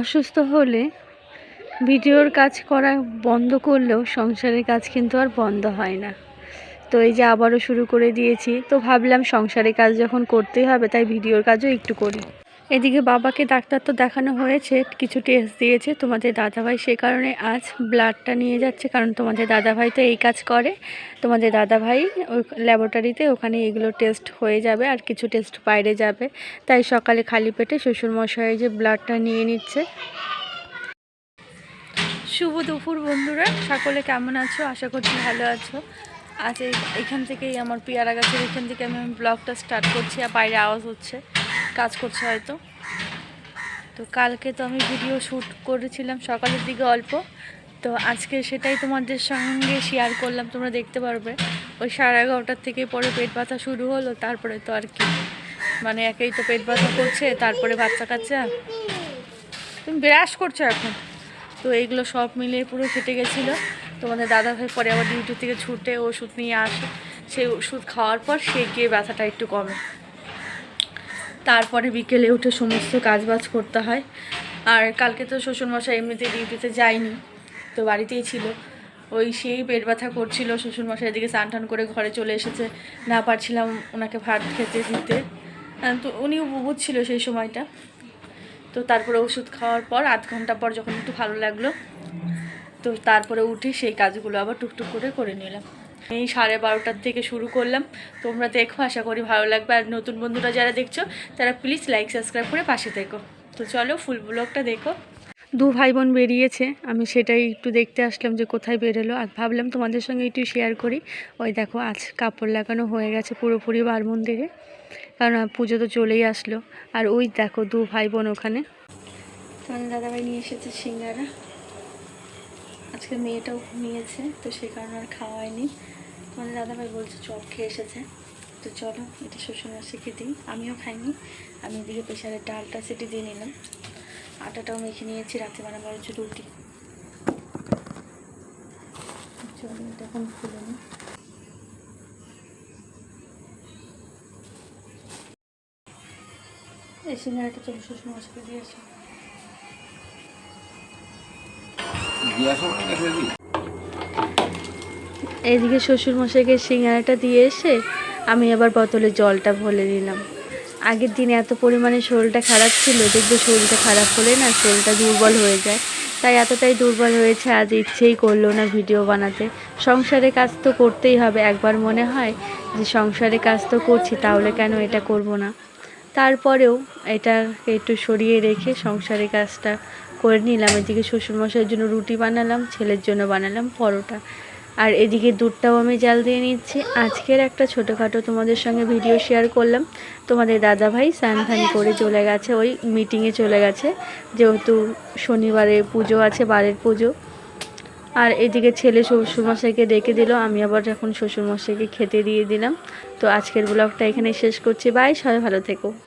অসুস্থ হলে ভিডিওর কাজ করা বন্ধ করলেও সংসারের কাজ কিন্তু আর বন্ধ হয় না। তো এই যে আবারও শুরু করে দিয়েছি, তো ভাবলাম সংসারের কাজ যখন করতেই হবে, তাই ভিডিওর কাজও একটু করি। এদিকে বাবাকে ডাক্তার তো দেখানো হয়েছে, কিছু টেস্ট দিয়েছে। তোমাদের দাদাভাই সে কারণে আজ ব্লাডটা নিয়ে যাচ্ছে, কারণ তোমাদের দাদাভাই তো এই কাজ করে। তোমাদের দাদাভাই ওই ল্যাবরেটরিতে ওখানে এগুলো টেস্ট হয়ে যাবে আর কিছু টেস্ট বাইরে যাবে। তাই সকালে খালি পেটে শ্বশুরমশাই যে ব্লাডটা নিয়ে নিচ্ছে। শুভ দুপুর বন্ধুরা, সকলে কেমন আছো? আশা করছি ভালো আছো। আজ এখান থেকেই আমার পেয়ারা গাছের এখান থেকে আমি ব্লগটা স্টার্ট করছি আর বাইরে আওয়াজ হচ্ছে। কাজ করছে হয়তো। তো কালকে তো আমি ভিডিও শ্যুট করেছিলাম সকালের দিকে অল্প। তো আজকে সেটাই তোমাদের সঙ্গে শেয়ার করলাম, তোমরা দেখতে পারবে। ওই সাড়ে এগারোটার থেকে পরে পেট ব্যথা শুরু হলো, তারপরে তো আর কি। মানে একেই তো পেট ব্যথা করছে, তারপরে বাচ্চা কাচ্চা। তুমি ব্রাশ করছ এখন? তো এইগুলো সব মিলিয়ে পুরো ফেটে গেছিল। তোমাদের দাদা ভাই পরে আবার ডিউটি থেকে ছুটে ওষুধ নিয়ে আসে। সেই ওষুধ খাওয়ার পর সে গিয়ে ব্যথাটা একটু কমে। তারপরে বিকেলে উঠে সমস্ত কাজবাজ করতে হয়। আর কালকে তো শ্বশুরমশাই এমনিতে ডিউটিতে যায়নি, তো বাড়িতেই ছিল। ওই সেই পেট ব্যথা করছিল শ্বশুরমশাই এদিকে স্নান টান করে ঘরে চলে এসেছে। না পারছিলাম ওনাকে ভাত খেতে দিতে। তো উনিও বুঝছিল সেই সময়টা। তো তারপরে ওষুধ খাওয়ার পর আধ ঘণ্টা পর যখন একটু ভালো লাগল, তো তারপরে উঠে সেই কাজগুলো আবার টুকটুক করে করে নিলাম। এই সাড়ে বারোটার থেকে শুরু করলাম। তোমরা দেখো, আশা করি ভালো লাগবে। আর নতুন বন্ধুরা যারা দেখছ, তারা প্লিজ লাইক সাবস্ক্রাইব করে পাশে থেকো। তো চলো ফুল ব্লগটা দেখো। দু ভাই বোন বেরিয়েছে। আমি সেটাই একটু দেখতে আসলাম যে কোথায় বেরোলো। আর ভাবলাম তোমাদের সঙ্গে একটু শেয়ার করি। ওই দেখো, আজ কাপড় লাগানো হয়ে গেছে পুরোপুরি বার মন্দিরে কারণ পুজো তো চলেই আসলো। আর ওই দেখো দু ভাই বোন ওখানে। তোমাদের দাদাভাই নিয়ে এসেছে সিঙ্গারা। আজকে মেয়েটাও ঘুমিয়েছে, তো সেই কারণে আর খাওয়া হয়নি। তোমাদের দাদাভাই বলছে চপ খেয়ে এসেছে। তো চলো, এটা শ্বশুরমশাইকে দিই। আমিও খাইনি, আমি এদিকে প্রেশারের ডালটা সেটি দিয়ে নিলাম। আটাটাও মেখে নিয়েছি, রাতে বানাবো হচ্ছে রুটি। চলো, এটা এখন খুলে নিই। এই সিঙ্গারাটা চলো শ্বশুরমশাইকে দিয়েছে এইদিকে শ্বশুরমশাইকে সিঙ্গারাটা দিয়ে এসে আমি আবার বোতলে জলটা ভরে দিলাম আগের দিনে এত পরিমাণে শরীরটা খারাপ ছিল, দেখবে শরীরটা খারাপ হলে না শরীরটা দুর্বল হয়ে যায়। তাই এতটাই দুর্বল হয়েছে, আজ ইচ্ছেই করল না ভিডিও বানাতে। সংসারে কাজ তো করতেই হবে, একবার মনে হয় যে সংসারে কাজ তো করছি, তাহলে কেন এটা করব না? তারপরেও এটাকে একটু সরিয়ে রেখে সংসারের কাজটা করে নিলাম, এদিকে শ্বশুরমশাইয়ের জন্য রুটি বানালাম, ছেলের জন্য বানালাম পরোটা। আর এদিকে দুধটাও আমি জাল দিয়ে নিচ্ছি। আজকের একটা ছোটোখাটো তোমাদের সঙ্গে ভিডিও শেয়ার করলাম। তোমাদের দাদাভাই স্নান ফান করে চলে গেছে, ওই মিটিংয়ে চলে গেছে। যেহেতু শনিবারে পুজো আছে, বারের পুজো। আর এদিকে ছেলে শ্বশুরমশাইকে ডেকে দিল, আমি আবার এখন শ্বশুরমশাইকে খেতে দিয়ে দিলাম। তো আজকের ব্লগটা এখানে শেষ করছি। বাই সবাই ভালো থেকো।